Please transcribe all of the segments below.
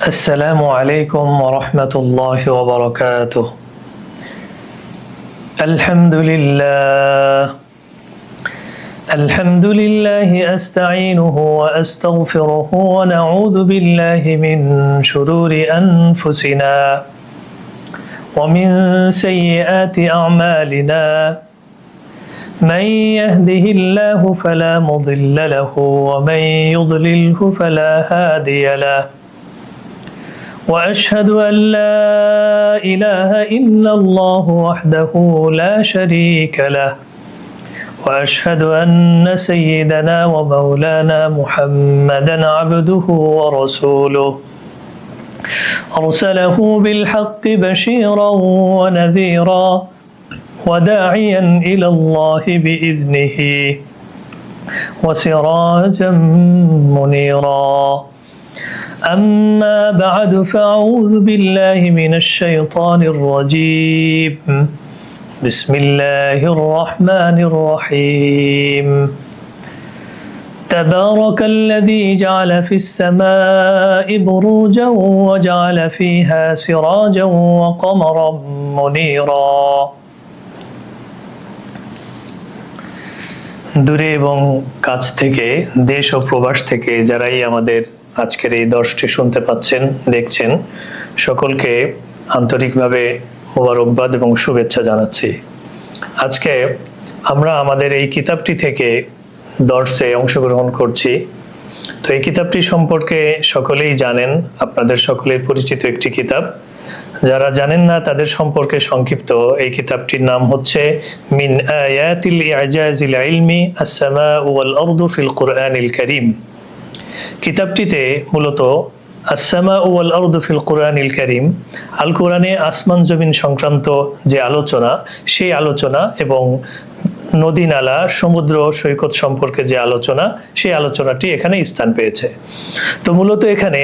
السلام عليكم ورحمة الله وبركاته. الحمد لله. الحمد لله أستعينه وأستغفره ونعوذ بالله من شرور أنفسنا ومن سيئات أعمالنا. من يهده الله فلا مضل له ومن يضلله فلا هادي له. وأشهد أن لا إله إلا الله وحده لا شريك له. وأشهد أن سيدنا ومولانا محمدا عبده ورسوله. أرسله بالحق بشيرا ونذيرا وداعيا إلى الله بإذنه وسراجا منيرا. أما بعد فأعوذ بالله من الشيطان الرجيم بسم الله الرحمن الرحيم تبارك الذي جعل في السماء بروجا وجعل فيها سراجا وقمرا منيرا দূরে এবং কাছ থেকে দেশ ও প্রবাস থেকে যারাই আমাদের আজকের এই দর্শটি শুনতে পাচ্ছেন, দেখছেন। সকলকে আন্তরিকভাবে মোবারকবাদ এবং শুভেচ্ছা জানাচ্ছি। আজকে আমরা আমাদের এই কিতাবটি থেকে দর্শে অংশগ্রহণ করছি। তো এই কিতাবটি সম্পর্কে সকলেই জানেন, আপনাদের সকলের পরিচিত একটি কিতাব। যারা জানেন না, তাদের সম্পর্কে সংক্ষিপ্ত এই কিতাবটির নাম হচ্ছে, মিন আয়াতিল ইজাজিল ইলমি আস-সামা ওয়াল আরদু ফিল কুরআনিল কারীম। কিতাবটিতে মূলত আসামা ওয়াল আরদুফিল কোরআন কোরআনিল করিম আল কোরআনে আসমান জমিন সংক্রান্ত যে আলোচনা, সেই আলোচনা এবং নদী নালা, সমুদ্র সৈকত সম্পর্কে যে আলোচনা, সেই আলোচনাটি এখানে স্থান পেয়েছে। তো মূলত এখানে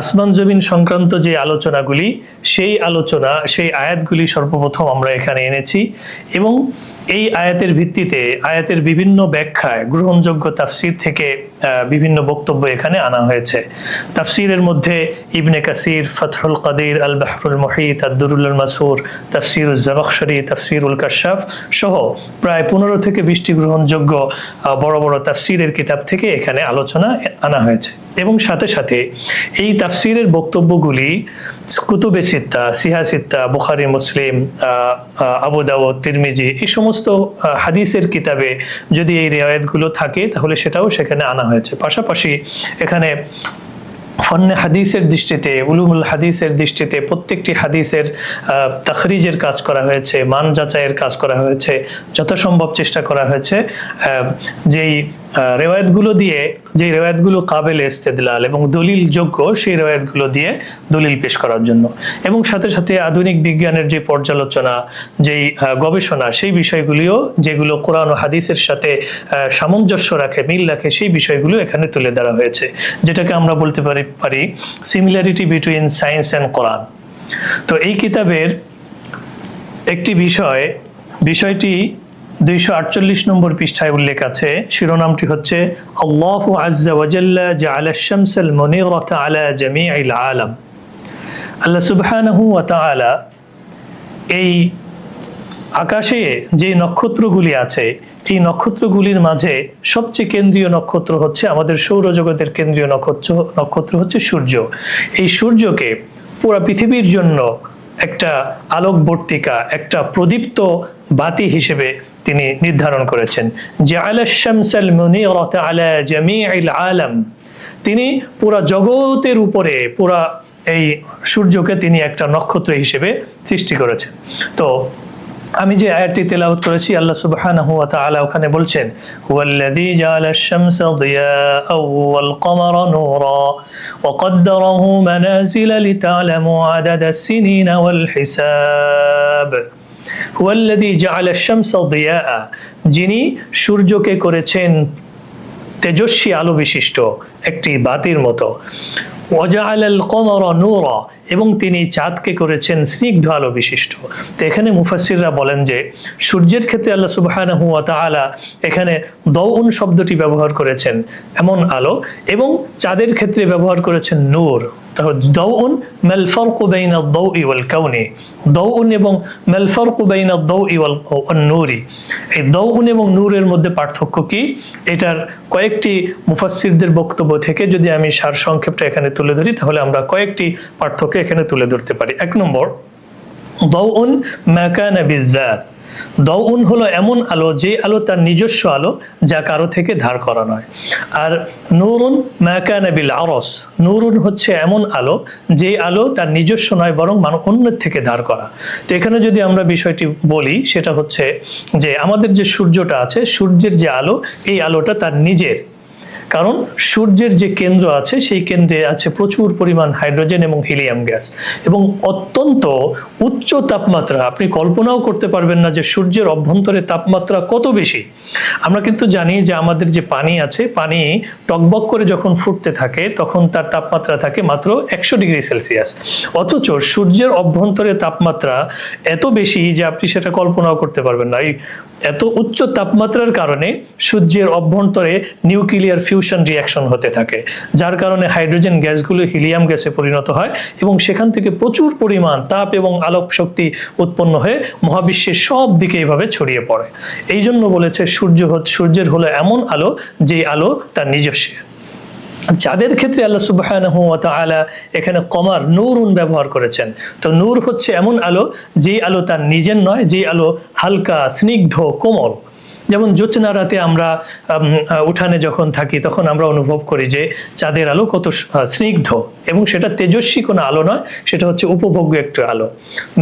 আসমান জমিন সংক্রান্ত যে আলোচনাগুলি, সেই আলোচনা, সেই আয়াতগুলি সর্বপ্রথম আমরা এখানে এনেছি এবং এই আয়াতের ভিত্তিতে, আয়াতের বিভিন্ন ব্যাখ্যায় গ্রহণযোগ্য তাফসির থেকে বিভিন্ন বক্তব্য এখানে আনা হয়েছে। তাফসিরের মধ্যে ইবনে কাসির, ফতহুল কাদির আল বাহরুল মহিত আব্দুরুল মাসুর তাফসির জামাকশরী তাফসিরুল কাশাফ সহ প্রায় পনেরো থেকে বিশটি গ্রহণযোগ্য বড় বড় তাফসিরের কিতাব থেকে এখানে আলোচনা আনা হয়েছে। এবং সাথে সাথে এই তাফসিরের বক্তব্যগুলি কুতুবে সিত্তা, সিহা সিত্তা, বুখারি, মুসলিম আবু দাওয়াত তিরমিজি এই সমস্ত হাদিসের কিতাবে যদি এই রেওয়ায়তগুলো থাকে তাহলে সেটাও সেখানে আনা হয়েছে। পাশাপাশি এখানে ফন্নে হাদিসের দৃষ্টিতে, উলুমুল হাদিসের দৃষ্টিতে প্রত্যেকটি হাদিসের তাখরিজের কাজ করা হয়েছে, মান যাচাইয়ের কাজ করা হয়েছে, যত সম্ভব চেষ্টা করা হয়েছে যেই রেওয়ায়তগুলো দিয়ে যে রেওয়ায়তগুলো কাবেল ইস্তেদলাল এবং দলিল যোগ্য সেই রেওয়ায়তগুলো দিয়ে দলিল পেশ করার জন্য। এবং সাথে সাথে আধুনিক বিজ্ঞানের যে পর্যালোচনা, যেই গবেষণা সেই বিষয়গুলিও যেগুলো কোরআন ও হাদিসের সাথে সামঞ্জস্য রাখে, মিল রাখে সেই বিষয়গুলো এখানে তুলে ধরা হয়েছে। যেটাকে আমরা বলতে পারি পারি সিমিলারিটি বিটুইন সায়েন্স অ্যান্ড কোরআন তো এই কিতাবের একটি বিষয়, বিষয়টি দুইশো আটচল্লিশ নম্বর পৃষ্ঠায় উল্লেখ আছে, শিরোনামটি হচ্ছে, আল্লাহ আজ্জা ওয়াজাল্লা জাআলা শামসাল মুনিরতা আলা জামিআল আলাম। আল্লাহ সুবহানাহু ওয়া তাআলা এই আকাশে যে নক্ষত্রগুলি আছে, এই নক্ষত্রগুলির মাঝে সবচেয়ে কেন্দ্রীয় নক্ষত্র হচ্ছে আমাদের সৌরজগতের কেন্দ্রীয় নক্ষত্র নক্ষত্র হচ্ছে সূর্য। এই সূর্যকে পুরা পৃথিবীর জন্য একটা আলোকবর্তিকা, একটা প্রদীপ্ত বাতি হিসেবে তিনি নির্ধারণ করেছেন। আলাম। তিনি পুরা জগতের উপরে, পুরা এই সূর্যকে তিনি একটা নক্ষত্র হিসেবে সৃষ্টি করেছেন। তো আমি যে আয়াতটি তেলাওয়াত করেছি, আল্লাহ সুবহানাহু ওয়া তাআলা ওখানে বলছেন, হুয়াল্লাযী জাআলা আশ-শামসা দিয়াআ ওয়াল কমারা নূরা ওয়া কদ্দারাহু মানাজিলা লিতা'লামু আদাদা আস-সিনিনা ওয়াল হিসাব। যিনি সূর্যকে করেছেন তেজস্বী আলো বিশিষ্ট, একটি বাতির মতো। এবং তিনি চাঁদকে করেছেন স্নিগ্ধ আলো বিশিষ্ট। তো এখানে মুফাসিররা বলেন যে, সূর্যের ক্ষেত্রে আল্লাহ তাআলা এখানে দৌন শব্দটি ব্যবহার করেছেন, এমন আলো, এবং চাঁদের ক্ষেত্রে ব্যবহার করেছেন নূর। দাউন মাল ফারকু বাইনা দাউই ওয়াল কাউনি। দাউন এবং মাল ফারকু বাইনা দাউই ওয়াল নূরি। এই দাউন এবং নূরের মধ্যে পার্থক্য কি? এটার কয়েকটি মুফাসসিরদের বক্তব্য থেকে যদি আমি সার সংক্ষেপটা এখানে তুলে ধরি, তাহলে আমরা কয়েকটি পার্থক্য এখানে তুলে ধরতে পারি। এক নম্বর, দাউন মাকানা বিজাত দাউন হলো এমন আলো, যে আলো তার নিজস্ব আলো, যা কারও থেকে ধার করা নয়। আর নুরুন ম্যাকানাবিল বিল আরস, নুরুন হচ্ছে এমন আলো, যে আলো তার নিজস্ব নয়, বরং মানুষ অন্যের থেকে ধার করা। তো এখানে যদি আমরা বিষয়টি বলি, সেটা হচ্ছে যে আমাদের যে সূর্যটা আছে, সূর্যের যে আলো, এই আলোটা তার নিজের। কারণ সূর্যের যে কেন্দ্র আছে, সেই কেন্দ্রে আছে প্রচুর পরিমাণ হাইড্রোজেন এবং হিলিয়াম গ্যাস। এবং অত্যন্ত উচ্চ তাপমাত্রা, আপনি কল্পনাও করতে পারবেন না যে সূর্যের অভ্যন্তরে তাপমাত্রা কত বেশি। আমরা কিন্তু জানি যে আমাদের যে পানি আছে, পানি টকবক করে যখন ফুটতে থাকে, তখন তার তাপমাত্রা থাকে মাত্র একশো ডিগ্রি সেলসিয়াস। অথচ সূর্যের অভ্যন্তরে তাপমাত্রা এত বেশি যে আপনি সেটা কল্পনাও করতে পারবেন না। এই এত উচ্চ তাপমাত্রার কারণে সূর্যের অভ্যন্তরে নিউক্লিয়ার ফিউশন রিয়াকশন হতে থাকে, যার কারণে হাইড্রোজেন গ্যাসগুলো হিলিয়াম গ্যাসে পরিণত হয় এবং সেখান থেকে প্রচুর পরিমাণ তাপ এবং আলোক শক্তি উৎপন্ন হয়ে মহাবিশ্বের সব দিকে এভাবে ছড়িয়ে পড়ে। এই জন্য বলেছে সূর্য সূর্যের হলো এমন আলো যে আলো তার নিজস্ব। যাদের ক্ষেত্রে আল্লাহ আলা এখানে কমার নূরুন ব্যবহার করেছেন। তো নূর হচ্ছে এমন আলো যে আলো তার নিজের নয় যে আলো হালকা, স্নিগ্ধ, কোমল। যেমন জ্যোৎস্না রাতে আমরা উঠানে যখন থাকি, তখন আমরা অনুভব করি যে চাঁদের আলো কত স্নিগ্ধ এবং সেটা তেজস্বী কোনো আলো নয়, সেটা হচ্ছে উপভোগ্য একটু আলো।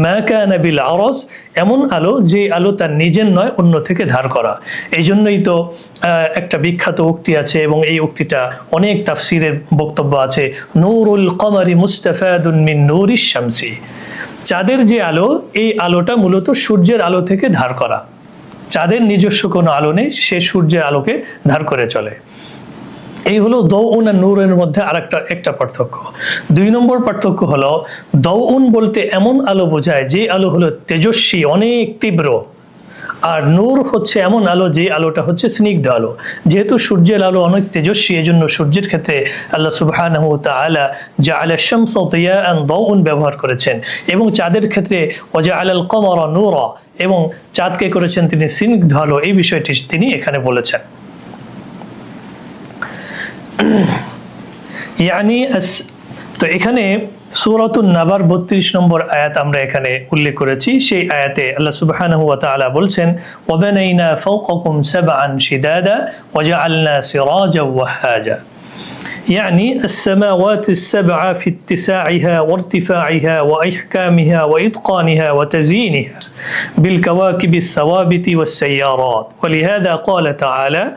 ম্যাকানা বিল আরস এমন আলো যে আলো তার নিজের নয়, অন্য থেকে ধার করা। এই জন্যই তো একটা বিখ্যাত উক্তি আছে এবং এই উক্তিটা অনেক তাফসিরের বক্তব্য আছে। নূরুল কমারি মুস্তাফাদুন মিন নূরিশ শামসি। চাঁদের যে আলো, এই আলোটা মূলত সূর্যের আলো থেকে ধার করা। চাঁদের নিজস্ব কোনো আলো নেই, সে সূর্যের আলোকে ধার করে চলে। এই হলো দৌন আর নূরের মধ্যে আর একটা একটা পার্থক্য। দুই নম্বর পার্থক্য হলো দৌন বলতে এমন আলো বোঝায় যে আলো হলো তেজস্বী, অনেক তীব্র। আর নূর হচ্ছে এমন আলো যে আলোটা হচ্ছে স্নিগ্ধ আলো। যেহেতু সূর্যের আলো অনেক তেজস্বী এই জন্য সূর্যের ক্ষেত্রে আল্লাহ সুবহানাহু ওয়া তাআলা জাআলা শামস দাউন ব্যবহার করেছেন। এবং চাঁদের ক্ষেত্রে ওয়াজআলাল কমারা নূরা এবং চাঁদকে করেছেন তিনি স্নিগ্ধ আলো এই বিষয়টি তিনি এখানে বলেছেন। তো এখানে সূরাতুন নাবার বত্রিশ নম্বর আয়াত আমরা এখানে উল্লেখ করেছি। সেই আয়াতে আল্লাহ সুবহানাহু ওয়া তাআলা বলছেন ওয়াবানাইনা ফাওকাকুম সাবআন শিদাদা ওয়াজআলনা সিরাজা ওয়াহাজা يعني السماوات السبع في اتساعها وارتفاعها وإحكامها وإتقانها وتزيينها بالكواكب الثوابت والسيارات. ولهذا قال تعالى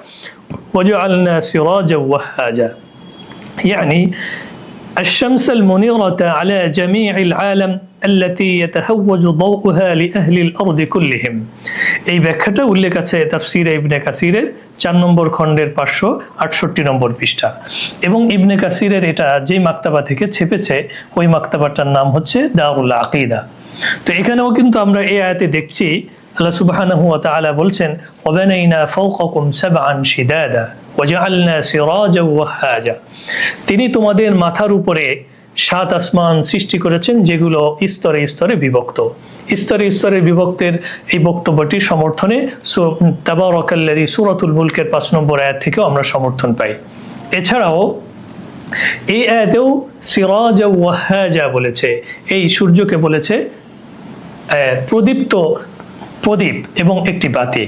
وجعلنا سراجا وهاجا. يعني الشمس المنيرة على جميع العالم التي يتهوج ضوءها لأهل الأرض كلهم এই ব্যাখ্যাটা উল্লেখ আছে তাফসিরে ইবনে কাসিরের চার নম্বর খণ্ডের পাঁচশো আটষট্টি নম্বর পৃষ্ঠা এবং ইবনে কাসিরের এটা যেই মাক্তাবা থেকে ছেপেছে ওই মাক্তাবাটার নাম হচ্ছে দারুল আকিদা তো এখানেও কিন্তু আমরা এই আয়াতে দেখছি আল্লাহ সুবহানাহু ওয়া বলছেন তিনি তোমাদের মাথার উপরে সাত আসমান সৃষ্টি করেছেন, যেগুলো স্তরে স্তরে বিভক্ত। স্তরে স্তরে বিভক্তের এই বক্তব্যটির সমর্থনে সু- তাবারাকাল্লাযী সূরাতুল মুলকের পাঁচ নম্বর আয়াত থেকেও আমরা সমর্থন পাই। এছাড়াও এই আয়াতেও সিরাজা ওয়াহাজা বলেছে এই সূর্যকে বলেছে প্রদীপ্ত প্রদীপ এবং একটি বাতি।